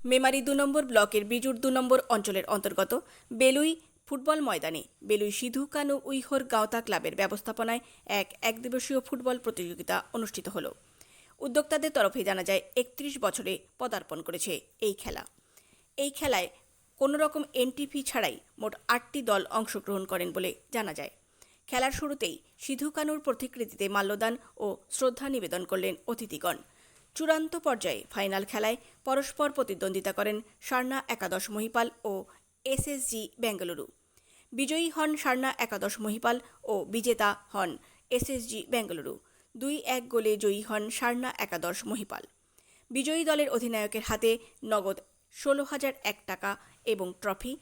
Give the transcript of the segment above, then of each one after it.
মেমারি দু নম্বর ব্লকের বিজুর দু নম্বর অঞ্চলের অন্তর্গত বেলুই ফুটবল ময়দানে বেলুই সিধু কানু উইহর গাঁওতা ক্লাবের ব্যবস্থাপনায় এক একদিবসীয় ফুটবল প্রতিযোগিতা অনুষ্ঠিত হল। উদ্যোক্তাদের তরফে জানা যায়, একত্রিশ বছরে পদার্পণ করেছে এই খেলা। এই খেলায় কোনো রকম এনটিপি ছাড়াই মোট আটটি দল অংশগ্রহণ করেন বলে জানা যায়। খেলার শুরুতেই সিধু কানুর প্রতিকৃতিতে মাল্যদান ও শ্রদ্ধা নিবেদন করলেন অতিথিগণ। চূড়ান্ত পর্যায়ে ফাইনাল খেলায় পরস্পর প্রতিদ্বন্দ্বিতা করেন সারনা একাদশ মহিপাল ও এসএসজি বেঙ্গালুরু। বিজয়ী হন সারনা একাদশ মহিপাল ও বিজেতা হন এসএসজি বেঙ্গালুরু। দুই এক গোলে জয়ী হন সারনা একাদশ মহিপাল। বিজয়ী দলের অধিনায়কের হাতে নগদ ষোলো হাজার এক টাকা এবং ট্রফি।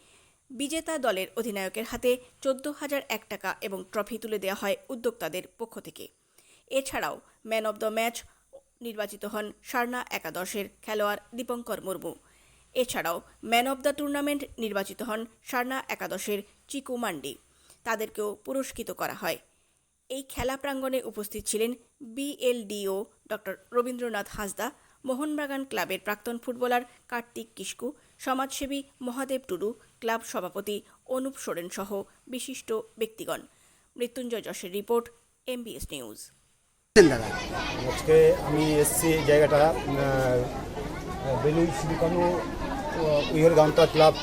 বিজেতা দলের অধিনায়কের হাতে চোদ্দ হাজার এক টাকা এবং ট্রফি তুলে দেওয়া হয় উদ্যোক্তাদের পক্ষ থেকে। এছাড়াও ম্যান অব দ্য ম্যাচ নির্বাচিত হন সারনা একাদশের খেলোয়াড় দীপঙ্কর মুর্মু। এছাড়াও ম্যান অব দ্য টুর্নামেন্ট নির্বাচিত হন সারনা একাদশের চিকু মান্ডি। তাদেরকেও পুরস্কৃত করা হয়। এই খেলা প্রাঙ্গণে উপস্থিত ছিলেন বিএলডিও ডক্টর রবীন্দ্রনাথ হাসদা, মোহনবাগান ক্লাবের প্রাক্তন ফুটবলার কার্তিক কিস্কু সমাজসেবী মহাদেব টুডু, ক্লাব সভাপতি অনুপ সোরেন সহ বিশিষ্ট ব্যক্তিগণ। মৃত্যুঞ্জয় যশের রিপোর্ট, এমবিএস নিউজ। দাদা? আজকে আমি এসছি এই জায়গাটা বেলুই শ্রীকানু উইহের গামতা ক্লাব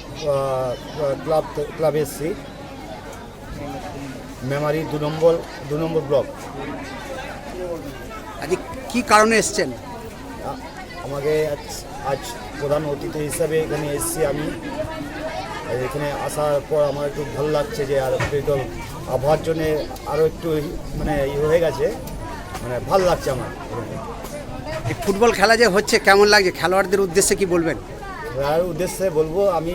ক্লাব ক্লাবে এসছি। মেমারি দু নম্বর দু নম্বর ব্লক। আজ কি কারণে এসছেন? আমাকে আজ- প্রধান অতিথি হিসাবে এখানে এসছি আমি। এখানে আসার পর আমার একটু ভালো লাগছে যে আর একটু আবহাওয়ার জন্যে আরও একটু মানে ই হয়ে গেছে। মানে ভালো লাগছে আমার। এই ফুটবল খেলা যে হচ্ছে কেমন লাগছে? খেলোয়াড়দের উদ্দেশ্যে কি বলবেন? তার উদ্দেশ্যে বলব আমি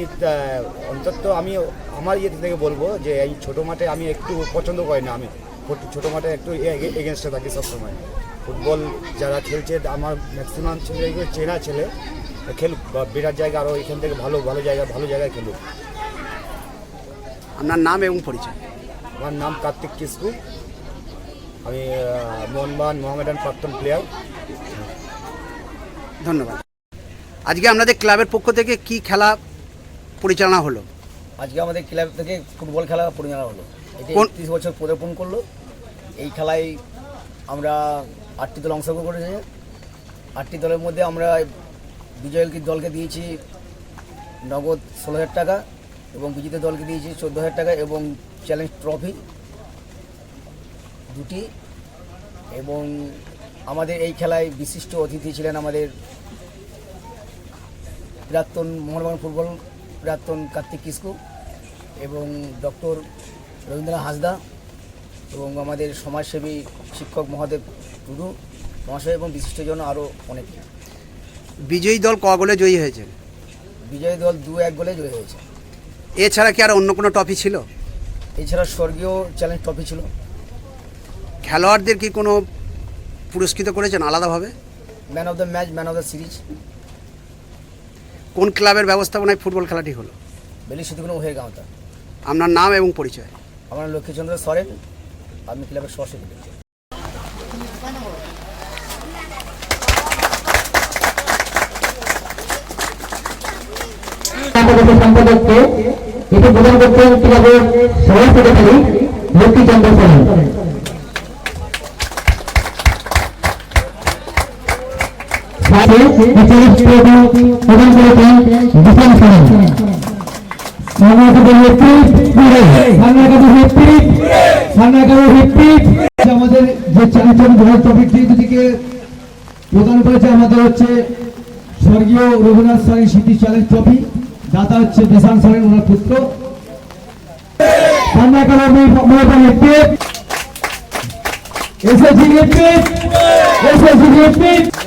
অন্তত আমি আমার ইয়ে থেকে বলব যে এই ছোটো মাঠে আমি একটু পছন্দ করি না আমি। ছোটো মাঠে একটু এগেনস্টে থাকি সবসময়। ফুটবল যারা খেলছে আমার ম্যাক্সিমাম ছেলেগুলো চেনা ছেলে খেলুক বা বিরাট জায়গা আরও এখান থেকে ভালো ভালো জায়গা ভালো জায়গায় খেলুক। আপনার নাম এবং পরিচয়? আমার নাম কার্তিক কিস্কু আমি মোহনবাগান মোহামেডান প্রাক্তন প্লেয়ার ধন্যবাদ। আজকে আপনাদের ক্লাবের পক্ষ থেকে কি খেলা পরিচালনা হলো? আজকে আমাদের ক্লাব থেকে ফুটবল খেলা পরিচালনা হলো। এটি একত্রিশ বছর পদার্পণ করল এই খেলায় আমরা আটটি দল অংশগ্রহণ করেছি। আটটি দলের মধ্যে আমরা বিজয় দলকে দিয়েছি নগদ ষোলো হাজার টাকা এবং বিজিত দলকে দিয়েছি চোদ্দ হাজার টাকা এবং চ্যালেঞ্জ ট্রফি দুটি। এবং আমাদের এই খেলায় বিশিষ্ট অতিথি ছিলেন আমাদের প্রাক্তন মোহনবাগান ফুটবল প্রাক্তন কার্তিক কিস্কু এবং ডক্টর রবীন্দ্রনাথ হাসদা এবং আমাদের সমাজসেবী শিক্ষক মহাদেব টুডু মহাশয় এবং বিশিষ্টজন আরও অনেক। বিজয়ী দল ক গোলে জয়ী হয়েছে? বিজয়ী দল দু এক গোলে জয়ী হয়েছে। এছাড়া কি আর অন্য কোনো ট্রফি ছিল? এছাড়া স্বর্গীয় চ্যালেঞ্জ ট্রফি ছিল। খেলোয়াড়দের কি কোনো পুরস্কৃত করেছেন আলাদাভাবে? Man of the match man of the series কোন ক্লাবের ব্যবস্থাপনায় ফুটবল খেলাটি হলো? বেলি সিদ্ধুগুলো হয়ে গাঁওতা আপনার নাম এবং পরিচয়। আমার লক্ষ্মীচন্দ্র সরেন। আমি ক্লাবের সহসেবী সম্পাদককে এটি প্রদান করছেন ক্লাবের সভা সেক্রেটারি লক্ষ্মীচন্দ্র সোরেন। সাথে ট্রফি প্রদান করেছেন বিশাল সোরেন বাংলাদেশের নেতৃত্ব বাংলাদেশের নেতৃত্ব বাংলাদেশের নেতৃত্ব আমাদের যে চ্যাম্পিয়ন ভোট টপিকটি দুটিকে প্রদান করেছে আমাদের হচ্ছে স্বর্গীয় রঘুনাথ সারি স্মৃতি চ্যালেঞ্জ ট্রফি। দাতা হচ্ছে দেশান সারেন ওনার পুত্র। বাংলাদেশের নেতৃত্ব।